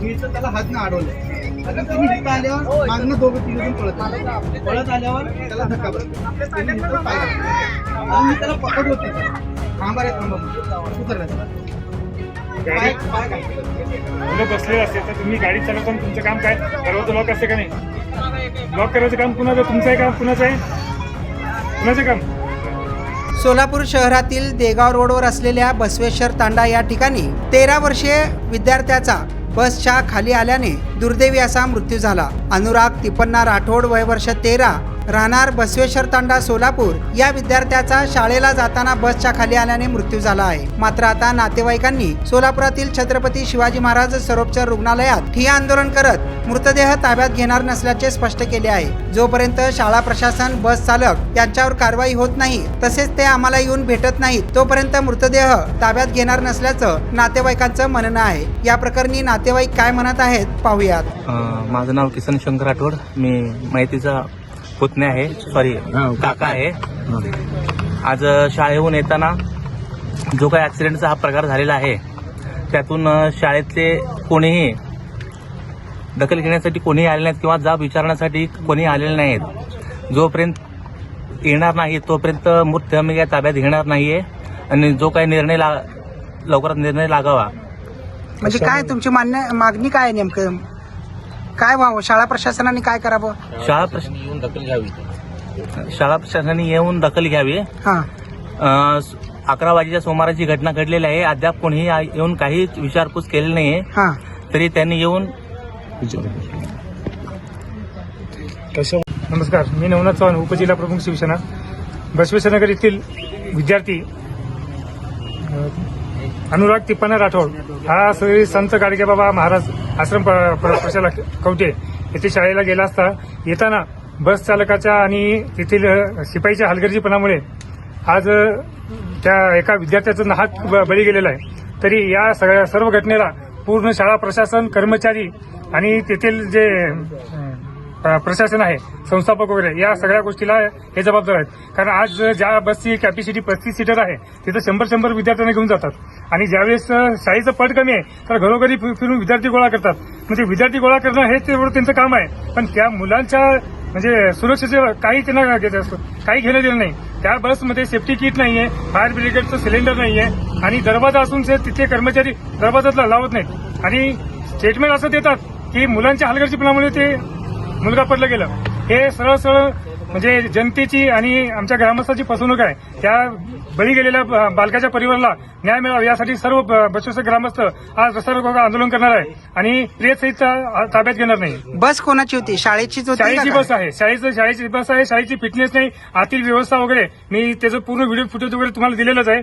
मी त्याला हात ना अडवलं. तुम्ही इथं आल्यावर मागणं दोघं तिघ जण पळत आले. पळत आल्यावर त्याला धक्का बसला. मी त्याला पकडलो तिथं थांबा रे थांबा. उतरला. मुलं असते तर तुम्ही गाडी चालवताना तुमचं काम काय? दरवाजा लॉक असते का नाही? लॉक करायचं काम कुणाचं? तुमचं आहे काम कुणाचं आहे? कुणाचं काम? सोलापूर शहरातील देगाव रोडवर असलेल्या बसवेश्वर तांडा या ठिकाणी तेरा वर्षीय विद्यार्थ्याचा बसच्या खाली आल्याने दुर्दैवी असा मृत्यू झाला. अनुराग तिपन्ना राठोड वय वर्ष तेरा राहणार बसवेश्वर तांडा सोलापूर. या विद्यार्थ्याचा शाळेला जाताना बसच्या खाली आल्याने मृत्यू झाला आहे. मात्र आता नातेवाईकांनी सोलापुरातील छत्रपती शिवाजी महाराज सरोपचार रुग्णालयात ठिया आंदोलन करत मृतदेह ताब्यात घेणार नसल्याचे स्पष्ट केले आहे. जोपर्यंत शाळा प्रशासन बस चालक यांच्यावर कारवाई होत नाही तसेच ते आम्हाला येऊन भेटत नाहीत तोपर्यंत मृतदेह ताब्यात घेणार नसल्याचं नातेवाईकांचं म्हणणं आहे. या प्रकरणी नातेवाईक काय म्हणत आहेत पाहूयात. माझं नाव किसन शंकर राठोड मी माहितीचा पुतणे आहे. सॉरी काका आहे. आज शाळेहून येताना जो काही ॲक्सिडेंटचा हा प्रकार झालेला आहे त्यातून शाळेतले कोणीही दखल घेण्यासाठी कोणीही आले नाहीत किंवा जाब विचारण्यासाठी कोणी आलेले नाहीत. जोपर्यंत येणार नाही तोपर्यंत मृत्यू आम्ही काय ताब्यात घेणार नाहीये. आणि जो काही निर्णय ला लवकरात निर्णय लागावा. म्हणजे काय तुमची मान्य मागणी काय आहे नेमकं? काय व्हावं? शाळा प्रशासनाने काय करावं? शाळा प्रश- शाळा प्रशासनाने येऊन दखल घ्यावी. हा. अकरा वाजेच्या सुमाराची घटना घडलेली आहे. अद्याप कोणीही आ- येऊन काही विचारपूस केलेली नाहीये. हा. तरी त्यांनी येऊन नमस्कार. मी नवनाथ चव्हाण उपजिल्हा प्रमुख शिवसेना. बसवेश्वरनगर येथील विद्यार्थी अनुराग तिप्पना राठोड. हा श्री संत गाडगेबाबा महाराज आश्रम प- प्रशाला कवटे येथे शाळेला गेला असता येताना बस चालकाच्या आणि तेथील शिपाईच्या हलगर्जीपणामुळे आज त्या एका विद्यार्थ्याचा हात ब- बळी गेलेला आहे. तरी या सगळ्या सर्व घटनेला पूर्ण शाळा प्रशासन कर्मचारी आणि तेथील जे प्रशासन आहे संस्थापक वगैरे या सगळ्या गोष्टीला हे जबाबदार आहेत. कारण आज ज्या बसची कॅपॅसिटी पस्तीस सीटर आहे तिथं शंभर शंभर विद्यार्थ्यांना घेऊन जातात. आणि ज्यावेळेस शाळेचं पट कमी आहे तर घरोघरी फिरून विद्यार्थी गोळा करतात. म्हणजे विद्यार्थी गोळा करणं हे तेवढं त्यांचं काम आहे. पण त्या मुलांच्या म्हणजे सुरक्षेचे काही त्यांना घेत असतो काही घेणं देणं नाही. त्या बसमध्ये सेफ्टी किट नाहीये फायर ब्रिगेडचं सिलेंडर नाहीये आणि दरवाजा असून तिथले तिथे कर्मचारी दरवाजात लावत नाहीत. आणि स्टेटमेंट असं देतात की मुलांच्या हलगर्जीपणामुळे ते मुलगा पडलं गेलं. हे सरळ सरळ म्हणजे जनतेची आणि आमच्या ग्रामस्थाची फसवणूक आहे. त्या बळी गेलेल्या बालकाच्या परिवाराला न्याय मिळावा यासाठी सर्व ब- बसवेश्वर ग्रामस्थ आज रस्ता आंदोलन करणार आहे. आणि प्रियसहितचा ताब्यात घेणार नाही. बस कोणाची होती? शाळेचीच होती शाळेची का बस आहे. शाळेचं शाळेची बस आहे. शाळेची फिटनेस नाही आतील व्यवस्था वगैरे. मी त्याचं पूर्ण व्हिडिओ फुटेज वगैरे तुम्हाला दिलेलंच आहे.